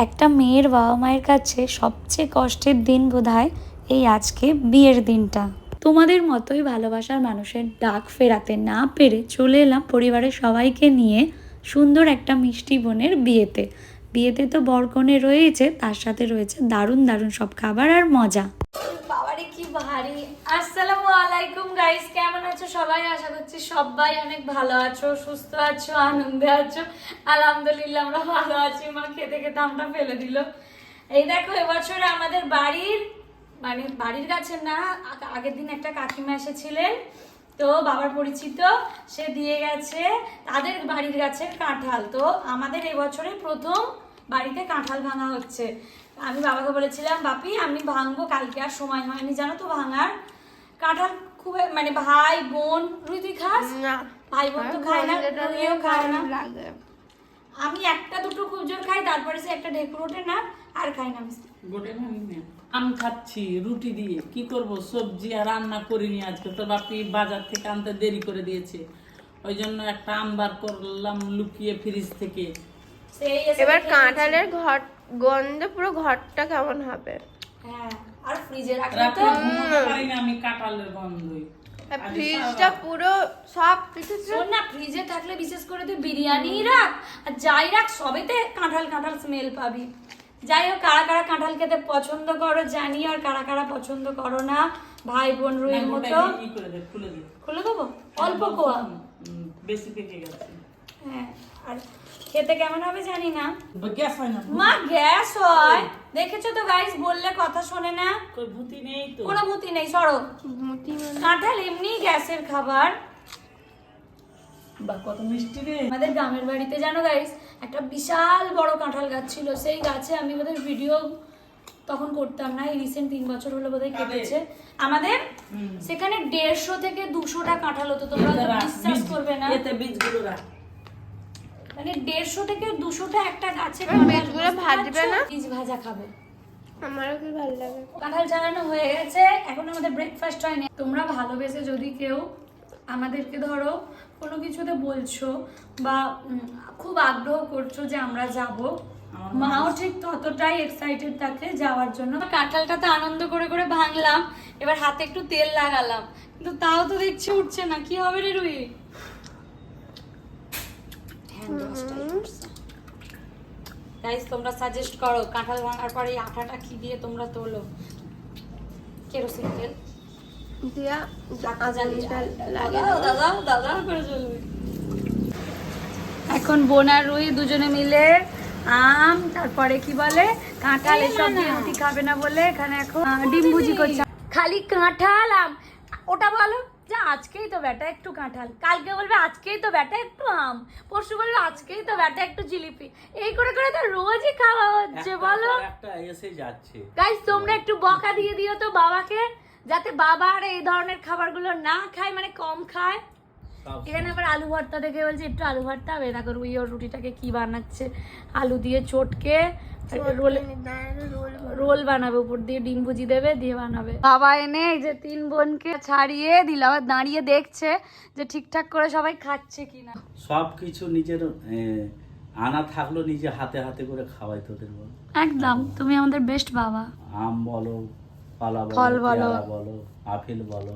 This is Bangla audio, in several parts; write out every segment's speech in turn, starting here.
একটা মেয়ের বাবা মায়ের কাছে সবচেয়ে কষ্টের দিন বোধহয় এই আজকে বিয়ের দিনটা। তোমাদের মতোই ভালোবাসার মানুষের ডাক ফেরাতে না পেরে চলে এলাম পরিবারের সবাইকে নিয়ে সুন্দর একটা মিষ্টি বোনের বিয়েতে। বিয়েতে তো বরকনে রয়েছে, তার সাথে রয়েছে দারুণ দারুণ সব খাবার আর মজা। বাবারে কি ভারী আসসালামু আলাইকুম গাইস কেমন আছো সবাই? আশা করছি সবাই অনেক ভালো আছো, সুস্থ আছো, আনন্দে আছো। আলহামদুলিল্লাহ, আমরা ভালো আছি। মা খেতে খেতে আমরা ফেলে দিল। এই দেখো, এবছরে আমাদের বাড়ির মানে বাড়ির কাছে না আগের দিন একটা কাকিমা এসেছিলেন। তো বাবার পরিচিত, সে দিয়ে গেছে তাদের বাড়ির গাছের কাঁঠাল। তো আমাদের এবছরে প্রথম বাড়িতে কাঁঠাল ভাঙা হচ্ছে। আমি বাবাকে বলেছিলাম, বাপি, আমি ভাঙবো, কালকে আর সময় হয়নি। জানো তো ভাঙার? কাঁঠাল খুব মানে ভাই বোন রুই তুই খাস? না। ভাই বোন তো খায় না রুইও খায় না। আমি একটা দুটো খুব জোর খাই তারপরে সে একটা ঢেকুর ওঠে না আর খাই না আমি। গোটে ভাঙি না। আম খাচ্ছি রুটি দিয়ে। কি করব? সবজি আর রান্না করিনি আজকে। তো বাপি বাজার থেকে আনতে দেরি করে দিয়েছে। ওই জন্য একটা আম বার করলাম লুকিয়ে ফ্রিজ থেকে। এবার কাঁঠালের ঘর গন্ধে পুরো ঘরটা কেমন হবে? হ্যাঁ। আর ফ্রিজে রাখলে তো পারি না আমি কাঁঠালের গন্ধই। ফ্রিজটা পুরো সব কিছু শোন না ফ্রিজে থাকলে বিশেষ করে তুই বিরিয়ানি রাখ আর যাই রাখ সবেতে কাঁঠাল কাঁঠাল স্মেল পাবি। যাই হোক কারা কারা কাঁঠাল খেতে পছন্দ করো জানি আর কারা কারা পছন্দ করো না ভাই বোন রুইয়ের মতো। খুলে দেবো? অল্প কোয়া। বেশি পেকে গেছে। হ্যাঁ আর খেতে কেমন হবে জানি না। গ্যাস হয় না। মা গ্যাস হয়। দেখেছ তো গাইস বললে কথা শোনে না। কই ভূতি নেই তো। কোনো ভূতি নেই সরো। মুটি কাঁঠাল এমনি গ্যাসের খাবার। বা কত মিষ্টি রে। আমাদের গ্রামের বাড়িতে জানো গাইস একটা বিশাল বড় কাঁঠাল গাছ ছিল। সেই গাছে আমি বোধহয় ভিডিও তখন করতাম না এই রিসেন্ট তিন বছর হলো বোধহয় কেটেছে। আমাদের সেখানে দেড়শো থেকে দুশোটা কাঁঠাল হতো তোমরা বিশ্বাস করবে না। এতে বীজগুলো রাখ। মানে দেড়শো থেকে দুশোটা একটা গাছে বীজগুলো ভাজবে না? বীজ ভাজা খাবে। আমারও কি ভালো লাগে। কাঁঠাল চালানো হয়ে গেছে। এখন আমাদের ব্রেকফাস্ট হয়নি। তোমরা ভালোবেসে যদি কেউ আমাদেরকে ধরো কোনো কিছুতে বলছো বা খুব আগ্রহ করছ যে আমরা যাব মাও ঠিক ততটাই এক্সাইটেড থাকে যাওয়ার জন্য। কাঁঠালটা তো আনন্দ করে করে ভাঙলাম এবার হাতে একটু তেল লাগালাম। কিন্তু তাও তো দেখছি উঠছে না। কি হবে রে রুই? গাইস তোমরা সাজেস্ট করো কাঁঠাল ভাঙার পরে আঠাটা কি দিয়ে তোমরা তোলো? কেরোসিন তেল। দিয়া লাগে দাদা দাদা করে চলবে। এখন বোন আর রুই দুজনে মিলে আম তারপরে কি বলে? কাঁঠাল এসব দিয়ে রুটি খাবে না বলে এখানে এখন ডিম ভুজি করছে। খালি কাঁঠাল আম। ওটা বলো। যে আজকেই তো বেটা একটু কাঁঠাল। কালকে বলবে আজকেই তো বেটা একটু আম। পরশু বলবে আজকেই তো বেটা একটু জিলিপি। এই করে করে তো রোজই খাওয়া হচ্ছে বলো। গাইস তোমরা একটু বকা দিয়ে দিও তো বাবাকে যাতে বাবা আর এই ধরনের খাবারগুলো না খায় মানে কম খায়। এখানে আবার আলু ভর্তা দেখে বলছে একটু আলু ভর্তা? হবে দেখো রুই ওর রুটিটাকে কি বানাচ্ছে? আলু দিয়ে চটকে রোল রোল বানাবে। উপর দিয়ে ডিম ভুজি দেবে দিয়ে বানাবে। বাবা এনে এই যে তিন বোনকে ছাড়িয়ে দিল আবার দাঁড়িয়ে দেখছে যে ঠিকঠাক করে সবাই খাচ্ছে কিনা। সব কিছু নিজের আনা থাকল নিজে হাতে হাতে করে খাওয়াই তোদের বল। একদম তুমি আমাদের বেস্ট বাবা। আম বলো পালা ফল বলো। বলো। পেয়ারা বলো আপেল বলো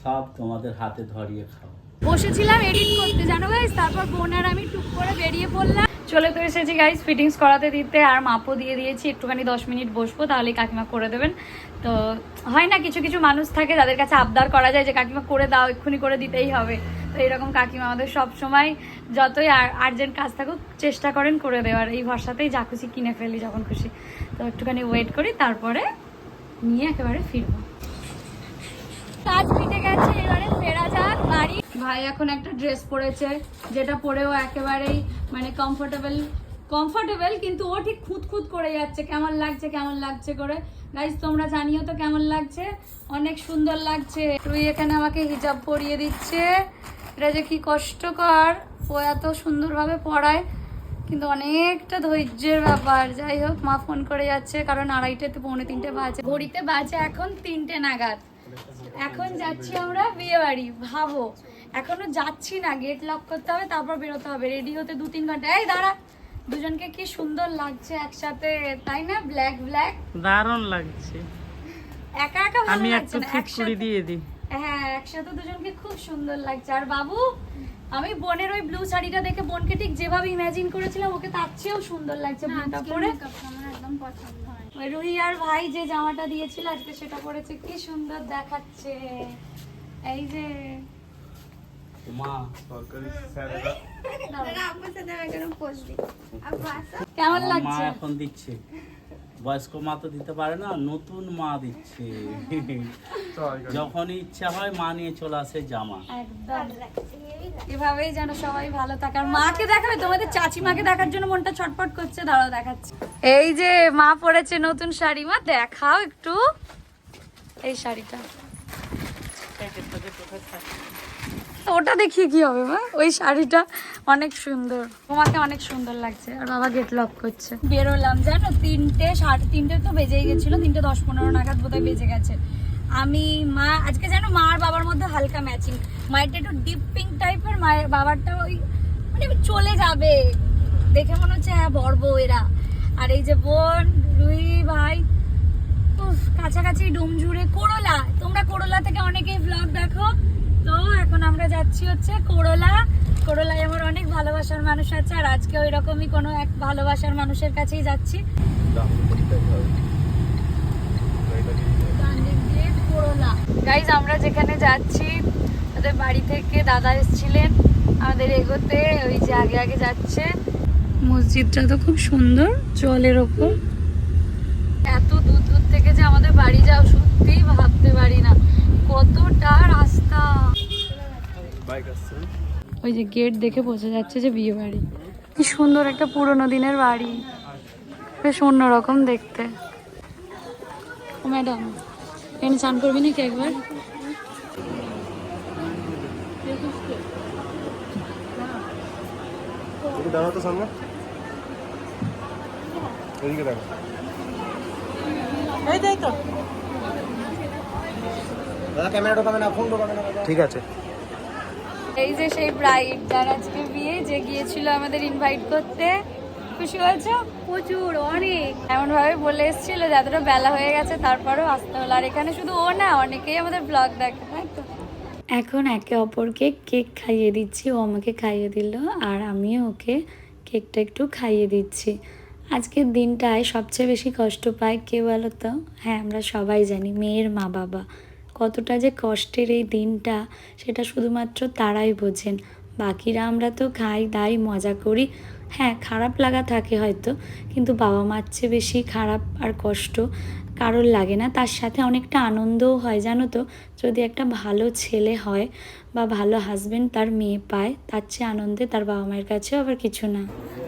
সব তোমাদের হাতে ধরিয়ে খাও বসেছিলাম এডিট করতে, জানো গাইস তারপর বোন আর আমি টুক করে বেরিয়ে পড়লাম। চলে তো এসেছি গাইস ফিটিংস করাতে দিতে, আর মাপও দিয়ে দিয়েছি। একটুখানি দশ মিনিট বসবো তাহলে কাকিমা করে দেবেন। তো হয় না, কিছু কিছু মানুষ থাকে যাদের কাছে আবদার করা যায় যে, কাকিমা, করে দাও, এক্ষুনি করে দিতেই হবে। তো এরকম কাকিমা আমাদের সব সময় যতই আর্জেন্ট কাজ থাকুক, চেষ্টা করেন করে দেওয়ার। এই ভরসাতেই যা খুশি কিনে ফেলি, যখন খুশি। তো একটুখানি ওয়েট করি, তারপরে নিয়ে একেবারে ফিরবো। কাজ মিটে গেছে এবারে ফেরা যাক বাড়ি ভাই এখন একটা ড্রেস পরেছে, যেটা পরেও একেবারেই মানে কমফোর্টেবল কমফোর্টেবল কিন্তু ও ঠিক খুঁত খুঁত করে যাচ্ছে, কেমন লাগছে কেমন লাগছে করে। গাইজ তোমরা জানিও তো কেমন লাগছে? অনেক সুন্দর লাগছে। তুই এখানে আমাকে হিজাব পরিয়ে দিচ্ছে। এটা যে কি কষ্টকর, ও এত সুন্দরভাবে পড়ায় কিন্তু অনেকটা ধৈর্যের ব্যাপার। যাই হোক, মা ফোন করে যাচ্ছে, কারণ আড়াইটাতে পৌনে তিনটে বাজে। ঘড়িতে বাজে এখন তিনটে নাগাদ। এখন যাচ্ছি আমরা বিয়ে বাড়ি ভাবো। এখনও যাচ্ছি না গেট লক করতে হবে তারপর বেরোতে হবে। রেডি হতে দু তিন ঘণ্টা। এই দাঁড়া দুজনকে কি সুন্দর লাগছে একসাথে তাই না? ব্ল্যাক ব্ল্যাক দারুণ লাগছে। একা একা ভালো আমি লাগছে একটু না একসাথে। দিয়ে দিই। হ্যাঁ একসাথে দুজনকে খুব সুন্দর লাগছে। আর বাবু আমি বোনের ওই ব্লু শাড়িটা দেখে বোনকে ঠিক যেভাবে ইমাজিন করেছিলাম ওকে তার চেয়েও সুন্দর লাগছে বোনটা পরে। একদম পছন্দ ওই রুহি আর ভাই যে জামাটা দিয়েছিল আজকে সেটা পরেছে কি সুন্দর দেখাচ্ছে। এই যে কেমন মা লাগছে? এখন দিচ্ছে। বয়স্ক মা তো দিতে পারে না নতুন মা দিচ্ছে। যখনই ইচ্ছা হয় মা নিয়ে চলে আসে জামা। এভাবেই যেন সবাই ভালো থাকে। আর মাকে দেখাবে তোমাদের চাচি মাকে দেখার জন্য মনটা ছটফট করছে দাঁড়াও দেখাচ্ছে। এই যে মা পরেছে নতুন শাড়ি মা দেখাও একটু এই শাড়িটা। ওটা দেখিয়ে কি হবে, মা? ওই শাড়িটা অনেক সুন্দর। তোমাকে অনেক সুন্দর লাগছে, আর বাবা গেট লক করছে। বেরোলাম, জানো? তিনটে, সাড়ে তিনটে তো বেজেই গেছিল, তিনটে দশ পনেরো নাগাদ বোধহয় বেজে গেছে। আমি, মা, আজকে জানো, মা আর বাবার মধ্যে হালকা ম্যাচিং মায়েরটা একটু ডিপ পিঙ্ক টাইপের মায়ের বাবারটা ওই মানে চলে যাবে। দেখে মনে হচ্ছে হ্যাঁ বর্ব এরা। আর এই যে বোন, রুই, ভাই কাছাকাছি ডুম জুড়ে করলা। তোমরা করলা থেকে অনেকেই ব্লগ দেখো। তো এখন আমরা যাচ্ছি হচ্ছে করলা। করলায় আমার অনেক ভালোবাসার মানুষ আছে, আর আজকে ওই রকমই কোনো এক ভালোবাসার মানুষের কাছেই যাচ্ছি। গাইজ আমরা যেখানে যাচ্ছি তাদের বাড়ি থেকে দাদা এসেছিলেন, আমাদের এগোতে, ওই যে আগে আগে যাচ্ছে। মসজিদটা তো খুব সুন্দর, জলের ওপর। এত দূর দূর থেকে যে আমাদের বাড়ি যাও, সত্যিই ভাবতে পারি না। কতটা রাস্তা। ওই যে গেট দেখে বোঝা যাচ্ছে যে বিয়ে বাড়ি। কি সুন্দর একটা পুরোনো দিনের বাড়ি। বেশ অন্যরকম দেখতে। ও ম্যাডাম এখানে চান করবি নাকি একবার? দাঁড়াও তো সামনে। এদিকে দেখো দাদা ক্যামেরা ঢোকাবে না ফোন ঢোকাবে না। ঠিক আছে। এই যে সেই ব্রাইড যার আজকে বিয়ে যে গিয়েছিল আমাদের ইনভাইট করতে। খুশি হয়েছো? প্রচুর অনেক। এমন ভাবে বলে এসেছিল যে এতটা বেলা হয়ে গেছে তারপরেও আসতে হলো। আর এখানে শুধু ও না অনেকেই আমাদের ব্লগ দেখে তাই তো? এখন একে অপরকে কেক খাইয়ে দিচ্ছি ও আমাকে খাইয়ে দিল আর আমিও ওকে কেকটা একটু খাইয়ে দিচ্ছি। আজকের দিনটায় সবচেয়ে বেশি কষ্ট পায় কে বলো তো হ্যাঁ আমরা সবাই জানি মেয়ের মা বাবা কতটা যে কষ্টের এই দিনটা, সেটা শুধুমাত্র তারাই বোঝেন। বাকিরা আমরা তো খাই, দাই, মজা করি। হ্যাঁ খারাপ লাগা থাকে হয়তো, কিন্তু বাবা মার চেয়ে বেশি খারাপ আর কষ্ট কারোর লাগে না। তার সাথে অনেকটা আনন্দও হয়, জানো তো? যদি একটা ভালো ছেলে হয় বা ভালো হাজবেন্ড তার মেয়ে পায়, তার চেয়ে আনন্দে তার বাবা মায়ের কাছেও আবার কিছু না।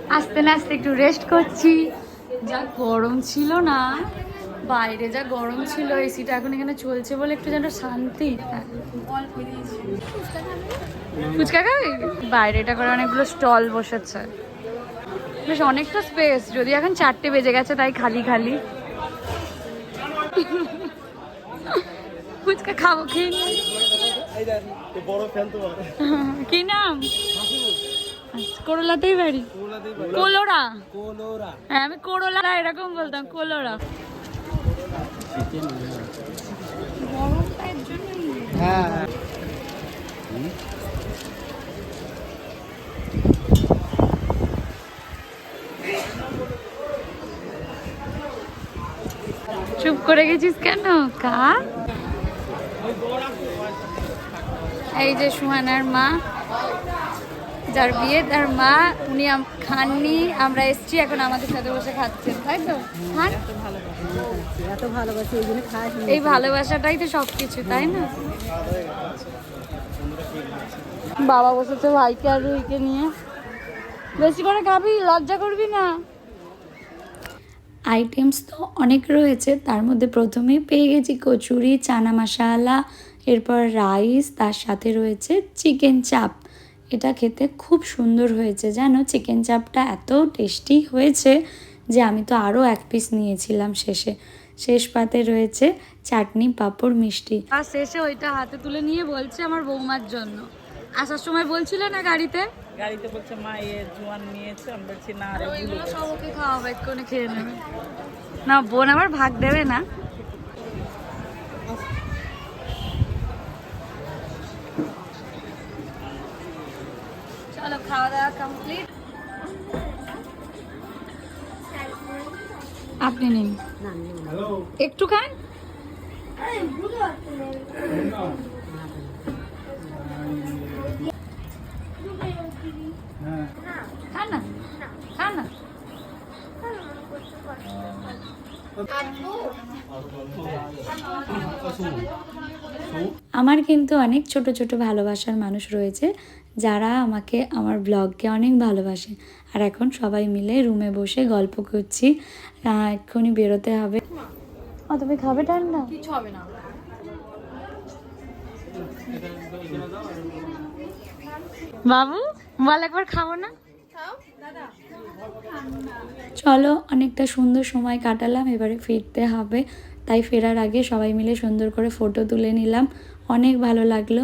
আস্তে না আস্তে একটু রেস্ট করছি। যা গরম ছিল না। বাইরে যা গরম ছিল এসিটা এখন এখানে চলছে বলে একটু যেন শান্তি। ফুচকা খাবি? বাইরেটা করে অনেকগুলো স্টল বসেছে। বেশ অনেকটা স্পেস যদি এখন চারটে বেজে গেছে তাই খালি খালি। ফুচকা খাব কি নাম? করলাতেই বাড়ি কোলোরা। কোলোরা। হ্যাঁ আমি করলা এরকম বলতাম কোলোরা। হ্যাঁ। চুপ করে গেছিস কেন কা? এই যে সুহানার মা যার বিয়ে, তার মা, উনি খাননি, আমরা এসছি, এখন আমাদের সাথে বসে খাচ্ছেন, তাই তো? খান? এই ভালোবাসাটাই তো সব কিছু তাই না? বাবা বসেছে ভাইকে আর রুইকে নিয়ে। বেশি করে খাবি, লজ্জা করবি না? আইটেমস তো অনেক রয়েছে, তার মধ্যে প্রথমেই পেয়ে গেছি কচুরি, চানা মশালা, এরপর রাইস, তার সাথে রয়েছে চিকেন চাপ। এটা খেতে খুব সুন্দর হয়েছে। জানো চিকেন চাপটা এত টেস্টি হয়েছে যে আমি তো আরও এক পিস নিয়েছিলাম শেষে। শেষ পাতে রয়েছে চাটনি পাঁপড় মিষ্টি। আর শেষে ওইটা হাতে তুলে নিয়ে বলছে আমার বৌমার জন্য। আসার সময় বলছিল না গাড়িতে? গাড়িতে বলছে মা এ জোয়ান নিয়েছে। আমি বলছি না রে ভুলে ওইগুলো। সব ওকে খাওয়াবো এক্ষুনি খেয়ে নেবে। না বোন আবার ভাগ দেবে না? খাওয়া দাওয়া কমপ্লিট আপনি নিন। একটু খান। খান না খান না। আমার কিন্তু অনেক ছোট ছোট ভালোবাসার মানুষ রয়েছে। যারা আমাকে আমার ব্লগকে অনেক ভালোবাসে। আর এখন সবাই মিলে রুমে বসে গল্প করছি। এক্ষুনি বেরোতে হবে। ও তুমি খাবে ঠান্ডা? কিছু হবে না। বাবু বল একবার খাব না। চলো অনেকটা সুন্দর সময় কাটালাম এবারে ফিরতে হবে। তাই ফেরার আগে সবাই মিলে সুন্দর করে ফটো তুলে নিলাম। অনেক ভালো লাগল।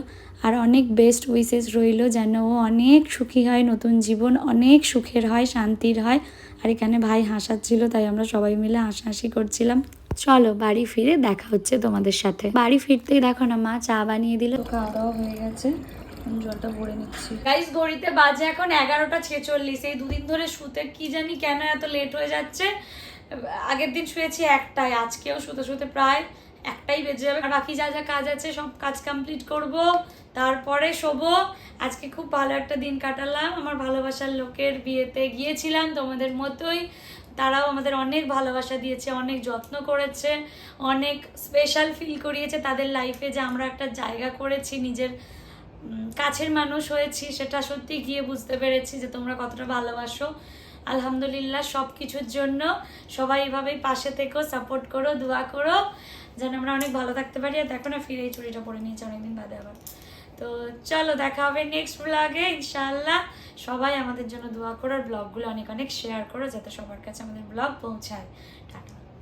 আর অনেক বেস্ট উইসেস রইল যেন ও অনেক সুখী হয় নতুন জীবন অনেক সুখের হয় শান্তির হয়। আর এখানে ভাই হাসাচ্ছিল তাই আমরা সবাই মিলে হাসাহাসি করছিলাম। চলো বাড়ি ফিরে দেখা হচ্ছে তোমাদের সাথে। বাড়ি ফিরতেই দেখো না মা চা বানিয়ে দিল। খাওয়া দাওয়া হয়ে গেছে জলটা ভরে নিচ্ছি। গাইস ঘড়িতে বাজে এখন এগারোটা ছেচল্লিশ। এই দুদিন ধরে শুতে কি জানি কেন এত লেট হয়ে যাচ্ছে। আগের দিন শুয়েছি একটাই আজকেও শুতে শুতে প্রায় একটাই বেজে যাবে আর বাকি যা যা কাজ আছে, সব কাজ কমপ্লিট করব, তারপরে শোবো। আজকে খুব ভালো একটা দিন কাটালাম। আমার ভালোবাসার লোকের বিয়েতে গিয়েছিলাম তোমাদের মতোই। তারাও আমাদের অনেক ভালোবাসা দিয়েছে, অনেক যত্ন করেছে, অনেক স্পেশাল ফিল করিয়েছে তাদের লাইফে যে আমরা একটা জায়গা করেছি, নিজের কাছের মানুষ হয়েছি, সেটা সত্যি গিয়ে বুঝতে পেরেছি যে তোমরা কতটা ভালোবাসো। আলহামদুলিল্লাহ সব কিছুর জন্য সবাই এভাবেই পাশে থেকো সাপোর্ট করো, দোয়া করো। যেন আমরা অনেক ভালো থাকতে পারি। আর দেখো না, ফিরে এই চুড়িটা পরে নিয়েছি অনেকদিন বাদে আবার। তো চলো, দেখা হবে নেক্সট ব্লগে ইনশাল্লাহ সবাই আমাদের জন্য দোয়া করো, আর ব্লগগুলো অনেক অনেক শেয়ার করো, যাতে সবার কাছে আমাদের ব্লগ পৌঁছায়।